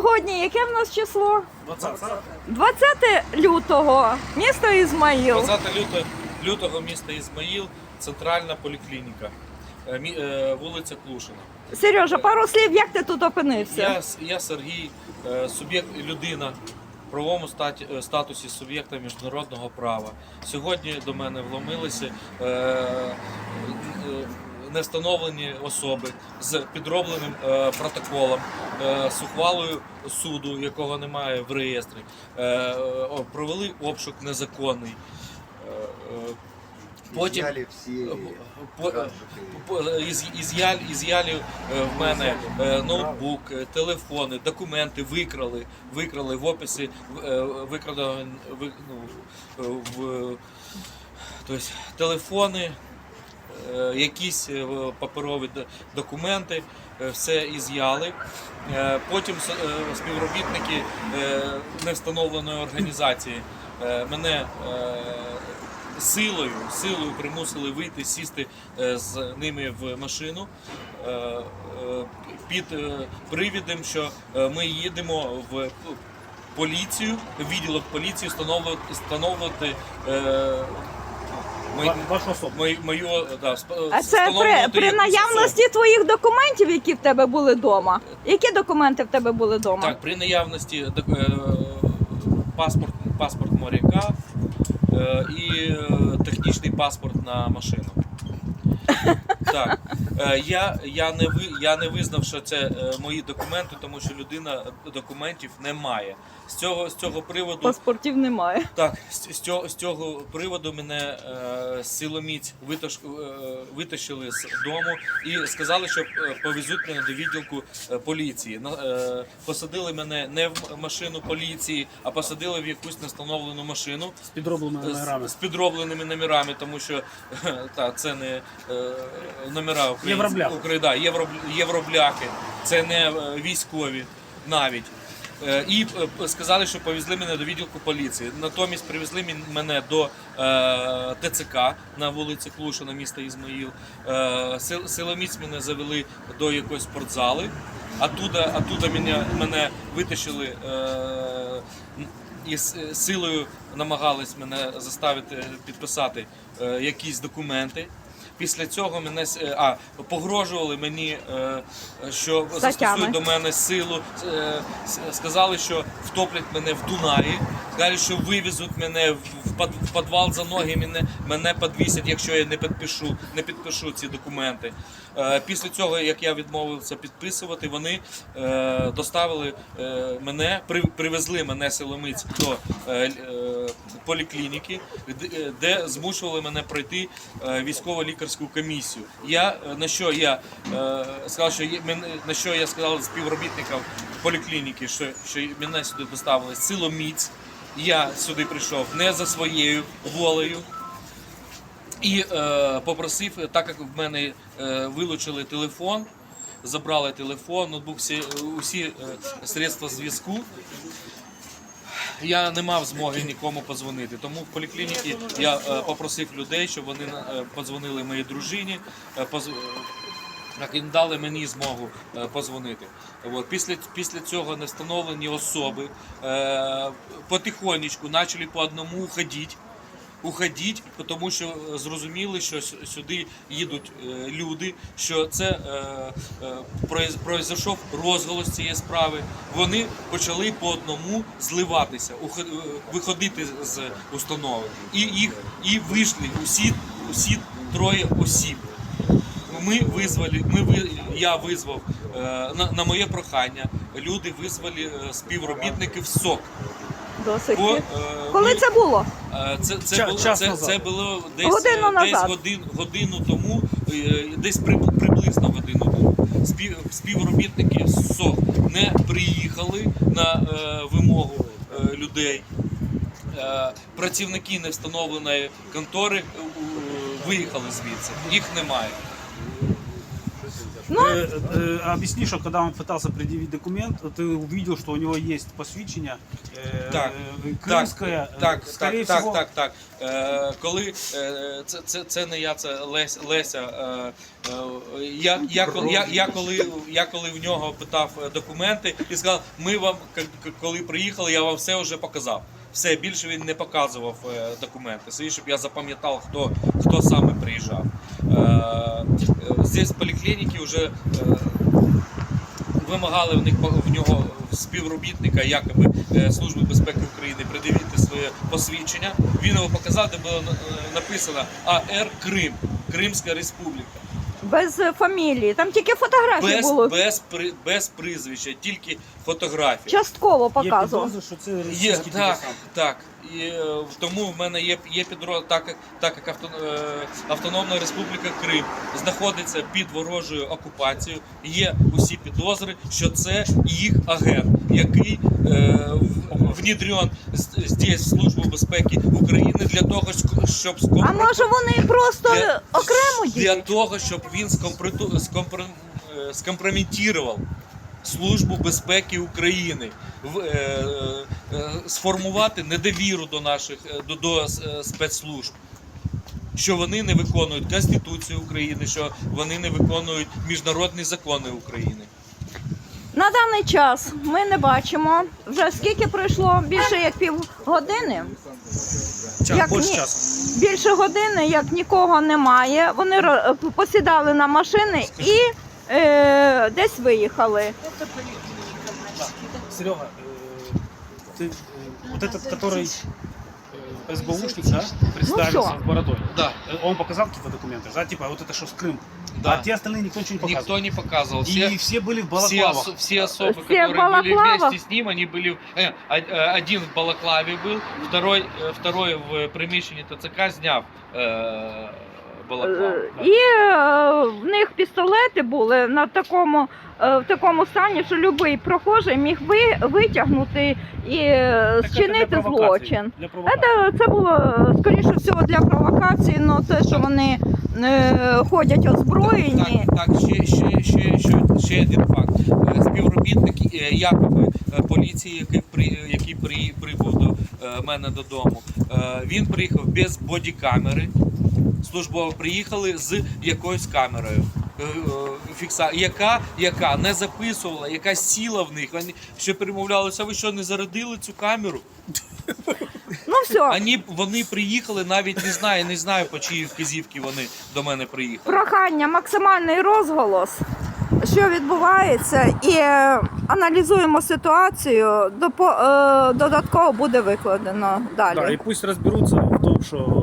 Сьогодні яке в нас число? 20, 20 лютого, місто Ізмаїл. 20 лютого, лютого міста Ізмаїл, центральна поліклініка, е, мі- е, вулиця Клушина. Сережа, пару слів, як ти тут опинився? Я, С- я Сергій, е, суб'єкт людина в правовому статі, е, статусі суб'єкта міжнародного права. Сьогодні до мене вломилися е, е, невстановлені особи з підробленим е, протоколом, е, з ухвалою суду, якого немає в реєстрі. Е, провели обшук незаконний. Потім із, із'яли, е, в мене ноутбук, телефони, документи викрали, викрали в описі, е, викрадено ви- ну, в тобто, телефони, е, якісь е, паперові документи, е, все із'яли. Е, Потім е, співробітники е, невстановленої організації е, мене е, силою, силою примусили вийти, сісти е, з ними в машину е, е, під е, привідом, що е, ми їдемо в поліцію, відділок поліції встановлювати, е, мої- Вашу особу. мою, мою да, сп- А це при, при наявності твоїх документів, які в тебе були вдома. Які документи в тебе були вдома? Так, при наявності док- е, паспорт, паспорт моряка е, і е, технічний паспорт на машину. Так. Е, Я, я, не ви, я не визнав, що це е, мої документи, тому що людина документів не має. З цього, з цього приводу Паспортів немає. так, з, з, цього, з цього приводу мене е, силоміць витаж, е, витащили з дому і сказали, що е, повезуть мене до відділку е, поліції. На- е, посадили мене не в машину поліції, а посадили в якусь нестановлену машину З підробленими з, номерами. з підробленими номерами, тому що та, це не е, номера українські, Євробляхи. Украї- да, євро, євробляхи, це не е, військові навіть. Е, І е, сказали, що повезли мене до відділку поліції. Натомість привезли мене до е, ТЦК на вулиці Клушина, міста Ізмаїл. Е, сил- Силоміць мене завели до якоїсь спортзали. Оттуда, оттуда мене, мене витащили е, і е, силою намагались мене заставити підписати е, якісь документи. Після цього мене е, а, погрожували мені, е, що застосують до мене силу. е, Сказали, що втоплять мене в Дунаї. Сказали, що вивезуть мене в підвал за ноги, мене, мене підвісять, якщо я не підпишу, не підпишу ці документи. Е, Після цього, як я відмовився підписувати, вони е, доставили е, мене, привезли мене силомиць до поліклініки, де- змушували мене пройти військово-лікарську комісію. Я на що я сказав, що на що я сказав співробітникам поліклініки, що, що мене сюди доставили силоміць. Я сюди прийшов не за своєю волею. І е, попросив, так як в мене е, вилучили телефон, забрали телефон, ноутбук, всі, усі е, средства зв'язку. Я не мав змоги нікому подзвонити. Тому в поліклініці я е, попросив людей, щоб вони е, подзвонили моїй дружині, е, поз- так, і дали мені змогу е, позвонити. От. Після, після цього невстановлені особи е, потихонечку почали по одному уходити. Уходіть, тому що е, зрозуміли, що сюди їдуть е, люди, що це е, е, произ- розголос цієї справи. Вони почали по одному зливатися, виходити з установи. І їх і вийшли усі, усі троє осіб. Ми визвали, ми ви, я визвав на, на моє прохання. Люди визвали співробітників СОК. Досить. По, е, Коли ми- це було? Е, Це, це, Час- було, час це, назад. це було десь, Годину е, десь назад. годин, годину тому, е, десь при, приблизно годину тому. Спів, співробітники СОК не приїхали на е, вимогу е, людей. Е, працівники невстановленої контори е, виїхали звідси. Їх немає. Ну. Э, э, объясни, что когда он пытался предъявить документ, ты увидел, что у него есть посвящение э, Так, э, крымское. э, Так, так, скорее так, всего, так, так, так. Е, коли е, це, це, це не я, це Лесь, Леся. Е, е, я, я, коли- я, я, коли, я коли в нього питав е, документи і сказав, ми вам, к- к- коли приїхали, я вам все вже показав. Все, більше він не показував е, документи. Свої, щоб я запам'ятав, хто, хто саме приїжджав. Е, е, здесь в поліклініки вже е, вимагали в них в нього співробітника якоби е, Служби безпеки України придивити своє посвідчення. Він його показав, де було е, написано АР Крим, Кримська Республіка. Без фамілії. Там тільки фотографії Без, було. без, при- без прізвища, тільки фотографії. Частково є показував. підозри, що це Є, так, так. І, е, тому в мене є, є підрозділ, так, як- так як авто, е, Автономна Республіка Крим знаходиться під ворожою окупацією, є усі підозри, що це їх агент, який е, в- внедрен з- здесь в Службу безпеки України для того, щоб А може вони просто для, окремо для того, щоб він скомприту- скомпро- е, скомпрометував Службу безпеки України, в, е, е, сформувати недовіру до наших е, до, до е, спецслужб. Що вони не виконують Конституцію України, що вони не виконують міжнародні закони України. На даний час ми не бачимо. Вже скільки пройшло? Більше як півгодини. Час, Як ні? Більше години, як нікого немає. Вони посідали на машини і е, десь виїхали. Серега, э, ты, э, вот этот, который э, СБУшник, да, представился всё. с бородой, Да, э, он показал какие-то документы, да, типа вот это что с Крым, да. а те остальные никто ничего не показывал. Никто не показывал. И Все, все были в все, балаклавах. ос- все особы, Все в которые были балаклавах. вместе с ним, они были... в- э, о- э, один в балаклаве был, второй, э, второй в приміщенні ТЦК зняв э, Е, І е, в них пістолети були на такому, е, в такому стані, що будь-який прохожий міг ви, витягнути і для злочин. Для. Це, це було скоріше всього для провокації, але те, що вони е, ходять озброєні. Так, так ще, ще, ще, ще, ще один факт. Співробітник якоби поліції, який, при, який при, прибув до мене додому, він приїхав без бодікамери. Службово приїхали з якоюсь камерою. е, е, Фікса, яка, яка не записувала, яка сіла в них. Вони ще перемовлялися, ви що не зарядили цю камеру? Ну все, Вони, вони приїхали, навіть не знаю, не знаю, по чиї вказівки вони до мене приїхали. прохання, максимальний розголос, що відбувається, і е, аналізуємо ситуацію. Допо- е, додатково буде викладено далі. Да, и пусть разберутся в том, что